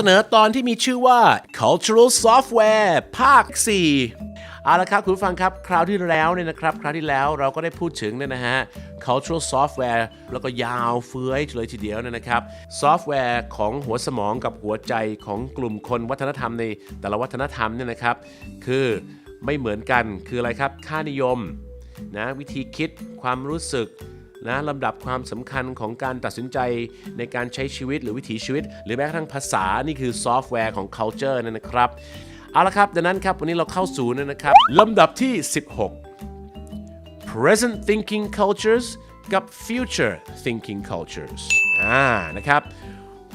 สนอตอนที่มีชื่อว่า cultural software ภาค 4 เอาละครับคุณฟังครับ คราวที่แล้วเนี่ยนะครับ คราวที่แล้วเราก็ได้พูดถึงเนี่ยนะฮะ cultural software แล้วก็ยาวเฟื้อยเลยทีเดียวเนยนะครับ ซอฟต์แวร์ของหัวสมองกับหัวใจของกลุ่มคนวัฒนธรรมในแต่ละวัฒนธรรมเนี่ยนะครับ คือไม่เหมือนกันคืออะไรครับ ค่านิยมนะวิธีคิดความรู้สึก นะลำดับความสำคัญของการตัดสินใจในการใช้ชีวิตหรือวิถีชีวิต หรือแม้กระทั่งภาษานี่คือซอฟต์แวร์ของ culture นั่นนะครับ เอาละครับ ดังนั้นครับ วันนี้เราเข้าสู่นนะครับลำดับที่ 16 present thinking cultures กับ future thinking cultures อ่านะครับ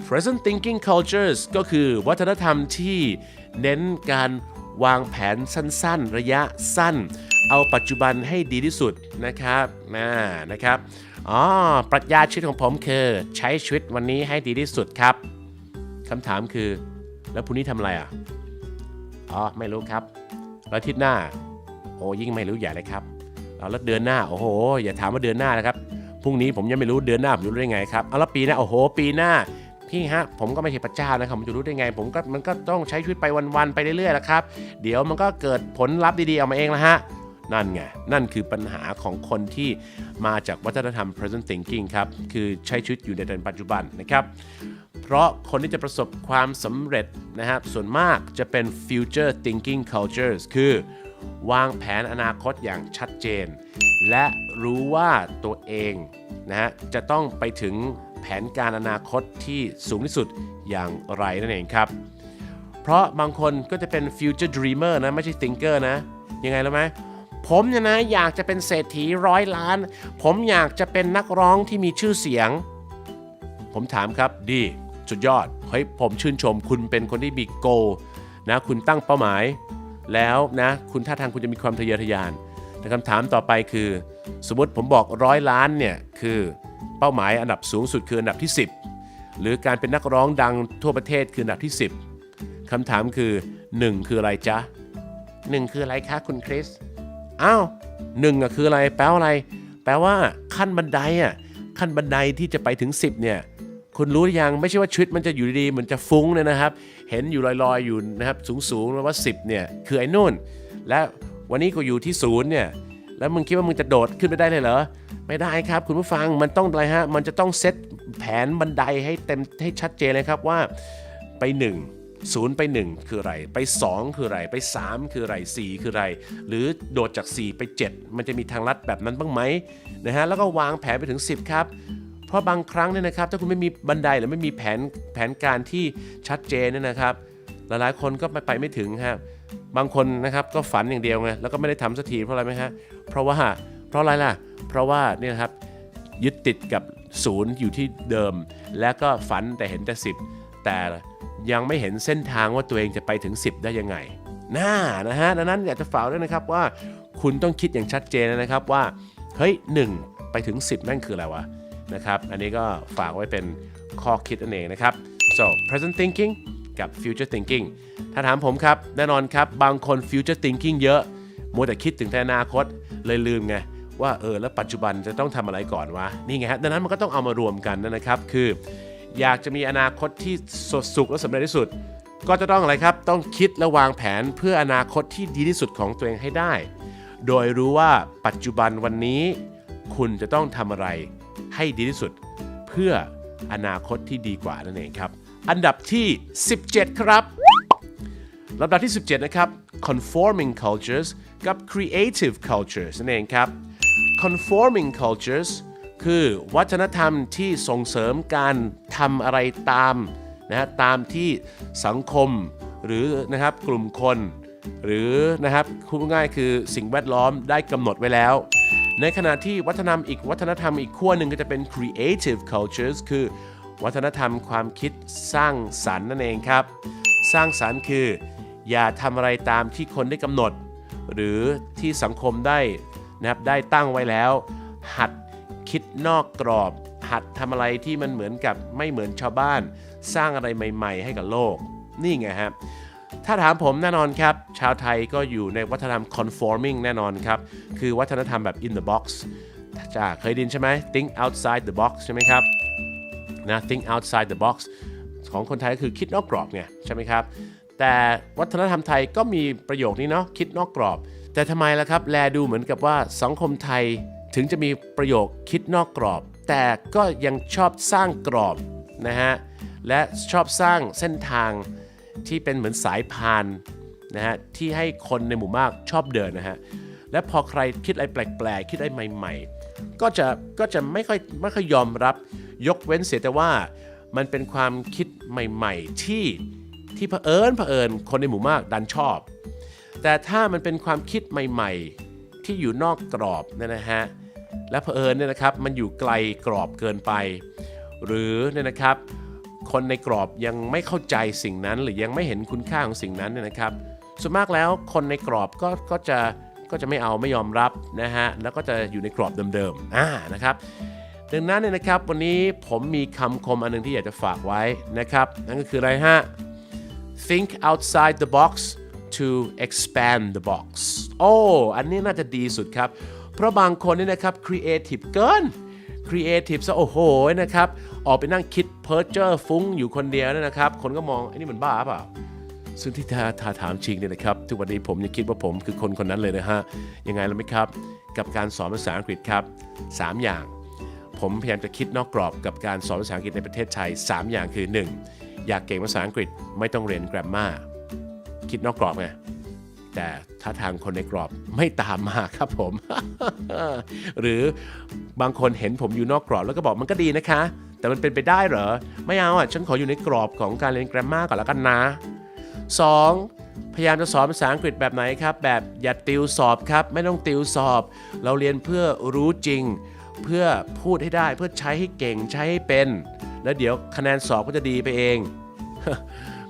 present thinking cultures ก็คือวัฒนธรรมที่เน้นการ วางแผนสั้นๆ ระยะสั้น เอาปัจจุบันให้ดีที่สุดนะครับนะนะครับอ๋อปรัชญาชีวิตของผมคือใช้ชีวิตวันนี้ให้ดีที่สุดครับคำถามคือ แล้วพรุ่งนี้ทำอะไรอะอ๋อไม่รู้ครับแล้วทิตย์หน้า โอ้ยิ่งไม่รู้ใหญ่เลยครับแล้วเดือนหน้าโอ้โหอย่าถามว่าเดือนหน้านะครับพรุ่งนี้ผมยังไม่รู้เดือนหน้าผมรู้ได้ไงครับเอาแล้วปีหน้าโอ้โห ปีหน้า พี่ฮะผมก็ไม่ใช่พระเจ้านะครับผมจะรู้ได้ไง ผมก็มันก็ต้องใช้ชีวิตไปวันๆไปเรื่อยๆละครับ เดี๋ยวมันก็เกิดผลลัพธ์ดีๆออกมาเองละฮะนั่นไง นั่นคือปัญหาของคนที่มาจากวัฒนธรรม present thinking ครับ คือใช้ชีวิตอยู่ในปัจจุบันนะครับ เพราะคนที่จะประสบความสำเร็จนะครับ ส่วนมากจะเป็น future thinking cultures คือ วางแผนอนาคตอย่างชัดเจน และรู้ว่าตัวเองนะฮะจะต้องไปถึง แผนการอนาคตที่สูงที่สุดอย่างไรนั่นเองครับ เพราะบางคนก็จะเป็น future dreamer นะ ไม่ใช่ thinker นะ ยังไงรู้ไหมผมเนี่ยนะอยากจะเป็นเศรษฐีร้อยล้าน ผมอยากจะเป็นนักร้องที่มีชื่อเสียง ผมถามครับดีสุดยอดเฮ้ยผมชื่นชมคุณเป็นคนที่มีโกนะคุณตั้งเป้าหมาย แล้วนะคุณท่าทางคุณจะมีความทะเยอทะยานแต่คำถามต่อไปคือ สมมติผมบอกร้อยล้านเนี่ยคือ เป้าหมายอันดับสูงสุดคืออันดับที่ 10 หรือการเป็นนักร้องดังทั่วประเทศคืออันดับที่ 10คำถามคือ 1 คืออะไรจ๊ะ 1 คืออะไรคะคุณคริสอ้าวหนึ่งอะคืออะไร แปลว่าอะไร แปลว่าขั้นบันไดอะขั้นบันไดที่จะไปถึง 10เนี่ยคุณรู้หรือยังไม่ใช่ว่าชีวิตมันจะอยู่ดีๆเหมือนจะฟุ้งเนี่ยนะครับ เห็นอยู่ลอยๆอยู่นะครับสูงๆแล้วว่า 10เนี่ยคือไอ้นู่น และวันนี้กูอยู่ที่ศูนย์เนี่ย แล้วมึงคิดว่ามึงจะโดดขึ้นไปได้เลยเหรอ ไม่ได้ครับ คุณผู้ฟังมันต้องอะไรฮะ มันจะต้องเซตแผนบันไดให้เต็มให้ชัดเจนเลยครับว่าไป1ศูนย์ไป 1 คืออะไร ไป 2 คืออะไร ไป 3 คืออะไร 4 คืออะไร หรือโดดจาก 4 ไป 7 มันจะมีทางลัดแบบนั้นบ้างไหมนะฮะแล้วก็วางแผนไปถึง 10 ครับเพราะบางครั้งเนี่ยนะครับ ถ้าคุณไม่มีบันไดหรือไม่มีแผนแผนการที่ชัดเจนเนี่ยนะครับ หลายๆ คนก็ไปไปไม่ถึงครับ บางคนนะครับก็ฝันอย่างเดียวไงแล้วก็ไม่ได้ทำสักทีเพราะอะไรไหมฮะเพราะว่าเพราะอะไรล่ะ เพราะว่านี่นะครับยึดติดกับศูนย์อยู่ที่เดิม แล้วก็ฝันแต่เห็นแต่ 10 แต่ยังไม่เห็นเส้นทางว่าตัวเองจะไปถึง 10 ได้ยังไงน่านะฮะดังนั้นอยากจะฝากด้วยนะครับว่าคุณต้องคิดอย่างชัดเจนนะครับว่าเฮ้ยหนึ่งไปถึง 10 นั่นคืออะไรวะนะครับอันนี้ก็ฝากไว้เป็นข้อคิดนั่นเองนะครับ so present thinking กับ future thinking ถ้าถามผมครับ แน่นอนครับ บางคน future thinking เยอะ มัวแต่คิดถึงแต่อนาคต เลยลืมไง ว่าเออ แล้วปัจจุบันจะต้องทำอะไรก่อนวะ นี่ไงฮะดังนั้นมันก็ต้องเอามารวมกันนะครับ คือ อยากจะมีอนาคตที่สดสุขและสำเร็จที่สุด ก็จะต้องอะไรครับ ต้องคิดและวางแผนเพื่ออนาคตที่ดีที่สุดของตัวเองให้ได้ โดยรู้ว่าปัจจุบันวันนี้ คุณจะต้องทำอะไรให้ดีที่สุด เพื่ออนาคตที่ดีกว่านั่นเองครับ อันดับที่ 17 ครับลำดับที่ 17 นะครับ conforming cultures กับ creative cultures นั่นเองครับ conforming cultures คือวัฒนธรรมที่ส่งเสริมการทำอะไรตามนะฮะตามที่สังคมหรือนะครับกลุ่มคน หรือนะครับพูดง่ายคือสิ่งแวดล้อมได้กำหนดไว้แล้ว ในขณะที่วัฒนธรรมอีกวัฒนธรรมอีกขั้วหนึ่งก็จะเป็น creative cultures คือ วัฒนธรรมความคิดสร้างสรรค์นั่นเองครับ สร้างสรรค์คือ อย่าทำอะไรตามที่คนได้กำหนด หรือที่สังคมได้นะครับได้ตั้งไว้แล้ว หัดคิดนอกกรอบ หัดทำอะไรที่มันเหมือนกับไม่เหมือนชาวบ้าน สร้างอะไรใหม่ ๆ ให้กับโลก นี่ไงครับถ้าถามผมแน่นอนครับ ชาวไทยก็อยู่ในวัฒนธรรม conforming แน่นอนครับ คือวัฒนธรรมแบบ in the box จะเคยดินใช่ไหม think outside the box ใช่ไหมครับ นะ think outside the box ของคนไทยก็คือคิดนอกกรอบไงใช่ไหมครับ แต่วัฒนธรรมไทยก็มีประโยคนี้เนาะคิดนอกกรอบ แต่ทำไมล่ะครับ แลดูเหมือนกับว่าสังคมไทยถึงจะมีประโยคคิดนอกกรอบ แต่ก็ยังชอบสร้างกรอบนะฮะและชอบสร้างเส้นทางที่เป็นเหมือนสายพานนะฮะที่ให้คนในหมู่มากชอบเดินนะฮะและพอใครคิดอะไรแปลกๆ คิดอะไรใหม่ ๆ ก็จะก็จะไม่ค่อยไม่ค่อยยอมรับ ยกเว้นเสียแต่ว่ามันเป็นความคิดใหม่ ๆ ที่ที่เผอิญเผอิญคนในหมู่มากดันชอบ แต่ถ้ามันเป็นความคิดใหม่ ๆ ที่อยู่นอกกรอบเนี่ยนะฮะและเผอิญเนี่ยนะครับมันอยู่ไกลกรอบเกินไป หรือเนี่ยนะครับ คนในกรอบยังไม่เข้าใจสิ่งนั้น หรือยังไม่เห็นคุณค่าของสิ่งนั้นเนี่ยนะครับส่วนมากแล้วคนในกรอบก็ก็จะก็จะไม่เอาไม่ยอมรับนะฮะแล้วก็จะอยู่ในกรอบเดิมๆอ่านะครับ ดังนั้นเนี่ยนะครับวันนี้ผมมีคำคมอันหนึงที่อยากจะฝากไว้นะครับนั่นก็คืออะไรฮะ think outside the box to expand the box โอ้อันนี้น่าจะดีสุดครับ เพราะบางคนนี่นะครับ creative เกิน creative ซะโอ้โหนะครับออกไปนั่งคิดเพ้อเจ้อฟุ้งอยู่คนเดียวนะครับ คนก็มองไอ้นี่มันบ้าเปล่าซึ่งที่ถ้าถาถามจริงเนี่ยนะครับ ทุกวันนี้ผมยังคิดว่าผมคือคนคนนั้นเลยนะฮะ ยังไงรู้ไหมครับ กับการสอนภาษาอังกฤษครับ 3 อย่าง ผมพยายามจะคิดนอกกรอบกับการสอนภาษาอังกฤษในประเทศไทย 3 อย่างคือ 1. อยากเก่งภาษาอังกฤษไม่ต้องเรียน grammar คิดนอกกรอบไงแต่ถ้าทางคนในกรอบไม่ตามมาครับผม หรือบางคนเห็นผมอยู่นอกกรอบแล้วก็บอกมันก็ดีนะคะ แต่มันเป็นไปได้เหรอ ไม่เอาอะ ฉันขออยู่ในกรอบของการเรียน grammar ก่อนแล้วกันนะ 2. พยายามจะสอนภาษาอังกฤษแบบไหนครับ แบบอย่าติวสอบครับ ไม่ต้องติวสอบ เราเรียนเพื่อรู้จริง เพื่อพูดให้ได้เพื่อใช้ให้เก่งใช้ให้เป็น แล้วเดี๋ยวคะแนนสอบก็จะดีไปเอง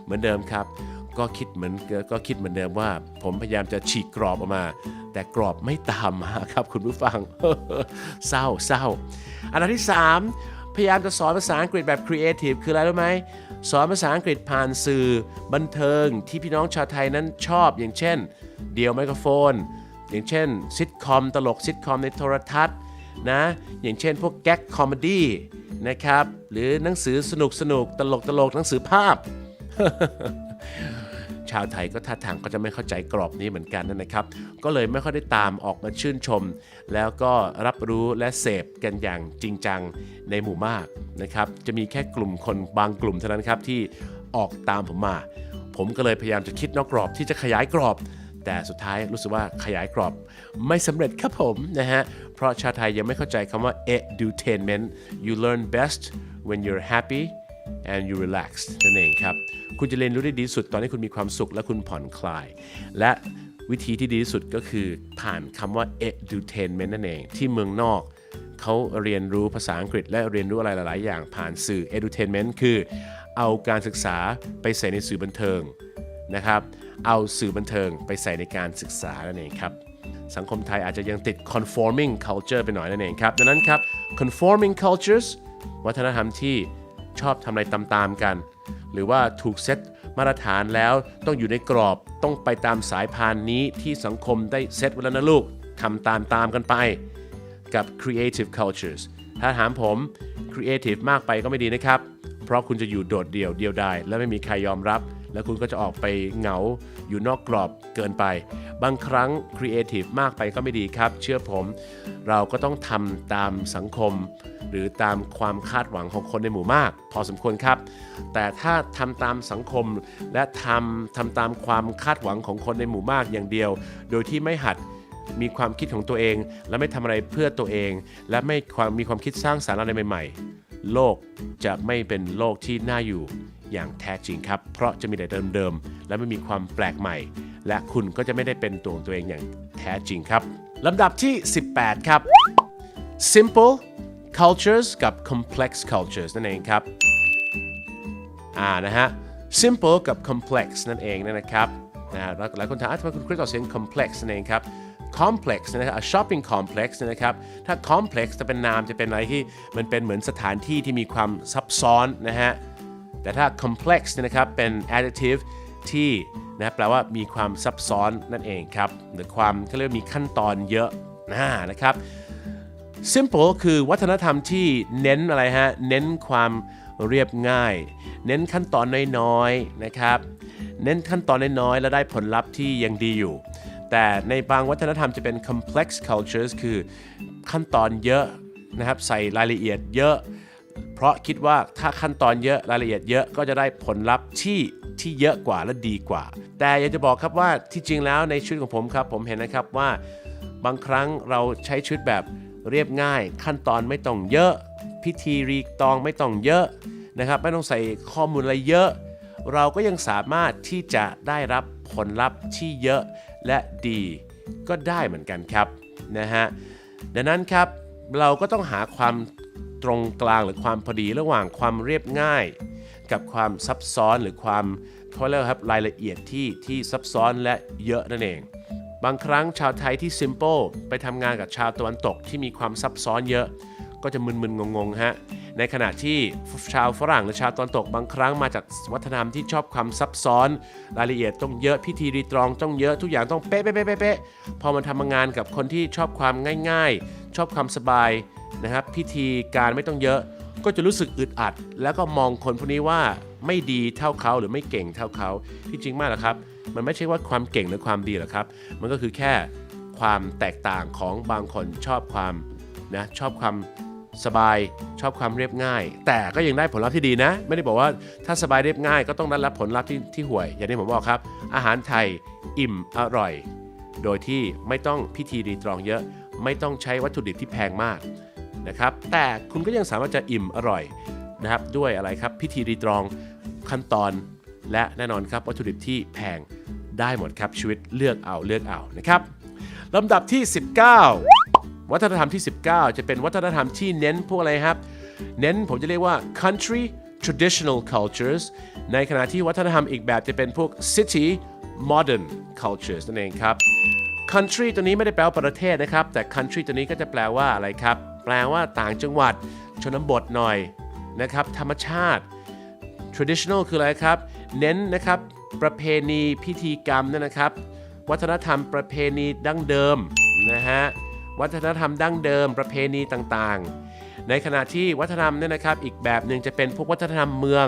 เหมือนเดิมครับ ก็คิดเหมือนก็คิดเหมือนเดิมว่า ผมพยายามจะฉีกกรอบออกมา แต่กรอบไม่ตามมาครับคุณผู้ฟังเศร้าเศร้าอันดับที่ 3 พยายามจะสอนภาษาอังกฤษแบบครีเอทีฟคืออะไรรู้ไหมสอนภาษาอังกฤษผ่านสื่อบันเทิงที่พี่น้องชาวไทยนั้นชอบอย่างเช่น เดียวไมโครโฟน อย่างเช่นซิทคอมตลกซิทคอมในโทรทัศน์ นะอย่างเช่นพวกแก๊กคอมเมดี้นะครับหรือหนังสือสนุกสนุกตลกตลกหนังสือภาพ ชาวไทยก็ท่าทางก็จะไม่เข้าใจกรอบนี้เหมือนกันนะครับ ก็เลยไม่ค่อยได้ตามออกมาชื่นชม แล้วก็รับรู้และเสพกันอย่างจริงจังในหมู่มากนะครับจะมีแค่กลุ่มคนบางกลุ่มเท่านั้นครับที่ออกตามผมมา ผมก็เลยพยายามจะคิดนอกกรอบที่จะขยายกรอบ แต่สุดท้ายรู้สึกว่าขยายกรอบไม่สำเร็จครับผมนะฮะ เพราะชาวไทยยังไม่เข้าใจคำว่า edutainment you learn best when you're happy and you relax นั่นเองครับ คุณจะเรียนรู้ได้ดีสุดตอนที่คุณมีความสุขและคุณผ่อนคลาย และวิธีที่ดีที่สุดก็คือผ่านคำว่า edutainment นั่นเอง ที่เมืองนอกเขาเรียนรู้ภาษาอังกฤษและเรียนรู้อะไรหลาย ๆ อย่างผ่านสื่อ edutainment คือ เอาการศึกษาไปใส่ในสื่อบันเทิง นะครับ เอาสื่อบันเทิงไปใส่ในการศึกษานั่นเองครับ สังคมไทยอาจจะยังติด conforming culture ไปหน่อยนั่นเองครับ ดังนั้นครับ conforming cultures วัฒนธรรมที่ชอบทำอะไรตามๆกัน หรือว่าถูกเซตมาตรฐานแล้วต้องอยู่ในกรอบต้องไปตามสายพานนี้ที่สังคมได้เซตไว้แล้วนะลูกทำตามตามๆกันไปกับ creative cultures ถ้าถามผม creative มากไปก็ไม่ดีนะครับ เพราะคุณจะอยู่โดดเดี่ยวเดียวดายและไม่มีใครยอมรับ แล้วคุณก็จะออกไปเหงาอยู่นอกกรอบเกินไป บางครั้ง creative มากไปก็ไม่ดีครับ เชื่อผม เราก็ต้องทำตามสังคม หรือตามความคาดหวังของคนในหมู่มาก พอสมควรครับ แต่ถ้าทำตามสังคมและทำทำตามความคาดหวังของคนในหมู่มากอย่างเดียว โดยที่ไม่หัดมีความคิดของตัวเอง และไม่ทำอะไรเพื่อตัวเอง และไม่ความมีความคิดสร้างสรรค์อะไรใหม่ ๆ โลกจะไม่เป็นโลกที่น่าอยู่ อย่างแท้จริงครับ เพราะจะมีแต่เดิมๆ และไม่มีความแปลกใหม่ และคุณก็จะไม่ได้เป็นตัวของตัวเองอย่างแท้จริงครับลำดับที่ 18 ครับ simple cultures กับ complex cultures นั่นเองครับ อ่านะฮะ simple กับ complex นั่นเองนะครับนะฮะหลายคนถามอะทำไมคุณคริสออกเสียง complex นั่นเองครับ complex นะครับ shopping complex นะครับ ถ้า complex จะเป็นนามจะเป็นอะไรที่มันเป็นเหมือนสถานที่ที่มีความซับซ้อนนะฮะ แต่ถ้า complex เนี่ยนะครับเป็น adjective ที่นะแปลว่ามีความซับซ้อนนั่นเองครับ หรือความเขาเรียกว่ามีขั้นตอนเยอะนะนะครับ simple คือวัฒนธรรมที่เน้นอะไรฮะ เน้นความเรียบง่าย เน้นขั้นตอนน้อยๆนะครับ เน้นขั้นตอนน้อยๆ แล้วได้ผลลัพธ์ที่ยังดีอยู่ แต่ในบางวัฒนธรรมจะเป็น complex cultures คือขั้นตอนเยอะนะครับ ใส่รายละเอียดเยอะ เพราะคิดว่าถ้าขั้นตอนเยอะรายละเอียดเยอะก็จะได้ผลลัพธ์ที่ที่เยอะกว่าและดีกว่า แต่อยากจะบอกครับว่าที่จริงแล้วในชีวิตของผมครับผมเห็นนะครับว่า บางครั้งเราใช้ชีวิตแบบเรียบง่าย ขั้นตอนไม่ต้องเยอะ พิธีรีตองไม่ต้องเยอะนะครับไม่ต้องใส่ข้อมูลอะไรเยอะ เราก็ยังสามารถที่จะได้รับผลลัพธ์ที่เยอะและดีก็ได้เหมือนกันครับนะฮะดังนั้นครับเราก็ต้องหาความ ตรงกลางหรือความพอดีระหว่างความเรียบง่าย กับความซับซ้อนหรือความเขาเรียกว่าครับรายละเอียดที่ที่ซับซ้อนและเยอะนั่นเอง บางครั้งชาวไทยที่ simple ไปทำงานกับชาวตะวันตกที่มีความซับซ้อนเยอะ ก็จะมึนๆงงๆฮะในขณะที่ชาวฝรั่งหรือชาวตะวันตกบางครั้งมาจากวัฒนธรรมที่ชอบความซับซ้อน รายละเอียดต้องเยอะพิธีรีตรองต้องเยอะทุกอย่างต้องเป๊ะเป๊ะเป๊ะเป๊ะเป๊ะพอมาทำงานกับคนที่ชอบความง่าย ๆ ชอบความสบาย นะครับพิธีการไม่ต้องเยอะก็จะรู้สึกอึดอัด แล้วก็มองคนพวกนี้ว่าไม่ดีเท่าเขาหรือไม่เก่งเท่าเขาที่จริงมากหรอครับ มันไม่ใช่ว่าความเก่งหรือความดีหรอกครับ มันก็คือแค่ความแตกต่างของบางคนชอบความนะชอบความสบายชอบความเรียบง่าย แต่ก็ยังได้ผลลัพธ์ที่ดีนะ ไม่ได้บอกว่าถ้าสบายเรียบง่ายก็ต้องได้รับผลลัพธ์ที่ที่ห่วย อย่างที่ผมบอกครับ อาหารไทยอิ่มอร่อย โดยที่ไม่ต้องพิธีรีตรองเยอะ ไม่ต้องใช้วัตถุดิบที่แพงมาก นะครับ แต่คุณก็ยังสามารถจะอิ่มอร่อยนะครับด้วยอะไรครับพิธีรีตรองขั้นตอน และแน่นอนครับวัตถุดิบที่แพงได้หมดครับชีวิตเลือกเอาเลือกเอานะครับลำดับที่ 19 วัฒนธรรมที่ 19 จะเป็นวัฒนธรรมที่เน้นพวกอะไรครับ เน้นผมจะเรียกว่า country traditional cultures ในขณะที่วัฒนธรรมอีกแบบจะเป็นพวก city modern cultures นั่นเองครับ country ตัวนี้ไม่ได้แปลว่าประเทศนะครับ แต่ country ตัวนี้ก็จะแปลว่าอะไรครับ แปลว่าต่างจังหวัด ชนบทหน่อยนะครับ ธรรมชาติ traditional คืออะไรครับ เน้นนะครับ ประเพณีพิธีกรรมนั่นนะครับ วัฒนธรรมประเพณีดั้งเดิมนะฮะวัฒนธรรมดั้งเดิม ประเพณีต่างๆ ในขณะที่วัฒนธรรมเนี่ยนะครับ อีกแบบหนึ่งจะเป็นพวกวัฒนธรรมเมือง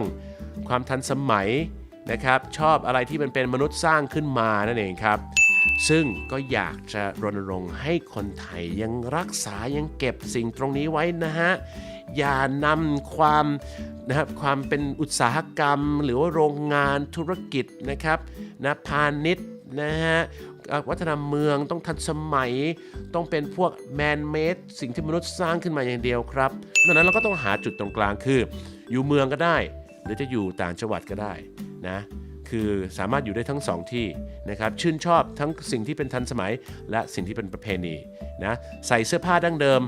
ความทันสมัยนะครับ ชอบอะไรที่มันเป็นมนุษย์สร้างขึ้นมานั่นเองครับ ซึ่งก็อยากจะรณรงค์ให้คนไทยยังรักษายังเก็บสิ่งตรงนี้ไว้นะฮะ อย่านำความนะครับความเป็นอุตสาหกรรม หรือว่าโรงงานธุรกิจนะครับนะพาณิชย์นะฮะวัฒนธรรมเมืองต้องทันสมัยต้องเป็นพวกแมนเมดสิ่งที่มนุษย์สร้างขึ้นมาอย่างเดียวครับดังนั้นเราก็ต้องหาจุดตรงกลางคือ อยู่เมืองก็ได้ หรือจะอยู่ต่างจังหวัดก็ได้นะ คือสามารถอยู่ได้ทั้งสองที่นะครับชื่นชอบทั้งสิ่งที่เป็นทันสมัย และสิ่งที่เป็นประเพณีนะใส่เสื้อผ้าดั้งเดิม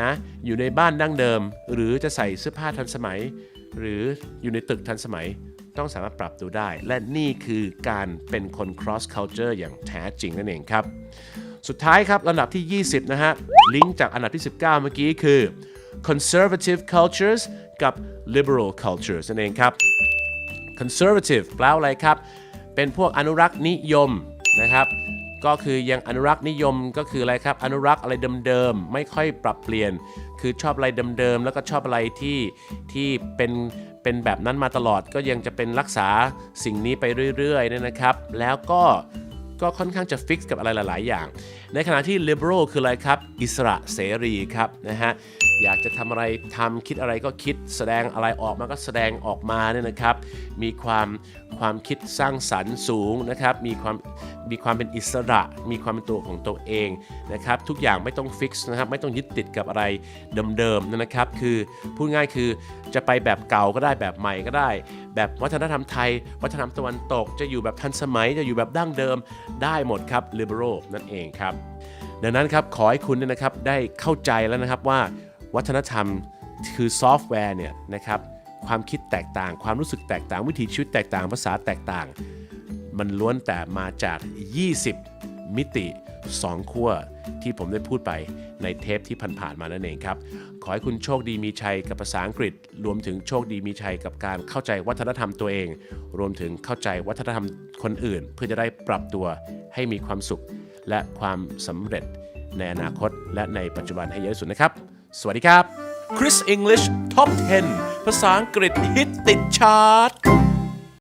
นะอยู่ในบ้านดั้งเดิม หรือจะใส่เสื้อผ้าทันสมัย หรืออยู่ในตึกทันสมัยต้องสามารถปรับตัวได้ และนี่คือการเป็นคน cross culture อย่างแท้จริงนั่นเองครับ สุดท้ายครับลำดับที่ 20 นะฮะ ลิงก์จากอันดับที่ 19 เมื่อกี้คือ conservative cultures กับ liberal cultures นั่นเองครับ conservative แปลว่าอะไรครับ เป็นพวกอนุรักษ์นิยมนะครับ ก็คือยังอนุรักษ์นิยมก็คืออะไรครับ อนุรักษ์อะไรเดิมๆ ไม่ค่อยปรับเปลี่ยน คือชอบอะไรเดิมๆ แล้วก็ชอบอะไรที่ที่เป็นเป็นแบบนั้นมาตลอด ก็ยังจะเป็นรักษาสิ่งนี้ไปเรื่อยๆเนี่ยนะครับ แล้วก็ก็ค่อนข้างจะฟิกกับอะไรหลาย ๆ อย่าง ในขณะที่ liberal คืออะไรครับ อิสระเสรีครับนะฮะอยากจะทำอะไรทำคิดอะไรก็คิดแสดงอะไรออกมาก็แสดงออกมาเนี่ยนะครับ มีความความคิดสร้างสรรค์สูงนะครับ มีความมีความเป็นอิสระ มีความเป็นตัวของตัวเองนะครับ ทุกอย่างไม่ต้องฟิกซ์นะครับ ไม่ต้องยึดติดกับอะไรเดิมๆนะครับ คือพูดง่ายคือจะไปแบบเก่าก็ได้แบบใหม่ก็ได้ แบบวัฒนธรรมไทย วัฒนธรรมตะวันตก จะอยู่แบบทันสมัย จะอยู่แบบดั้งเดิมได้หมดครับ liberal นั่นเองครับ ดังนั้นครับขอให้คุณเนี่ยนะครับได้เข้าใจแล้วนะครับว่า วัฒนธรรมคือซอฟต์แวร์เนี่ยนะครับความคิดแตกต่าง ความรู้สึกแตกต่าง วิถีชีวิตแตกต่าง ภาษาแตกต่าง มันล้วนแต่มาจาก 20 มิติ 2 ขั้วที่ผมได้พูดไปในเทปที่ผ่านๆมานั่นเองครับ ขอให้คุณโชคดีมีชัยกับภาษาอังกฤษ รวมถึงโชคดีมีชัยกับการเข้าใจวัฒนธรรมตัวเอง รวมถึงเข้าใจวัฒนธรรมคนอื่น เพื่อจะได้ปรับตัวให้มีความสุข และความสำเร็จในอนาคต และในปัจจุบันให้เยอะสุดนะครับ สวัสดีครับ Chris English Top 10 ภาษาอังกฤษฮิตติดชาร์ต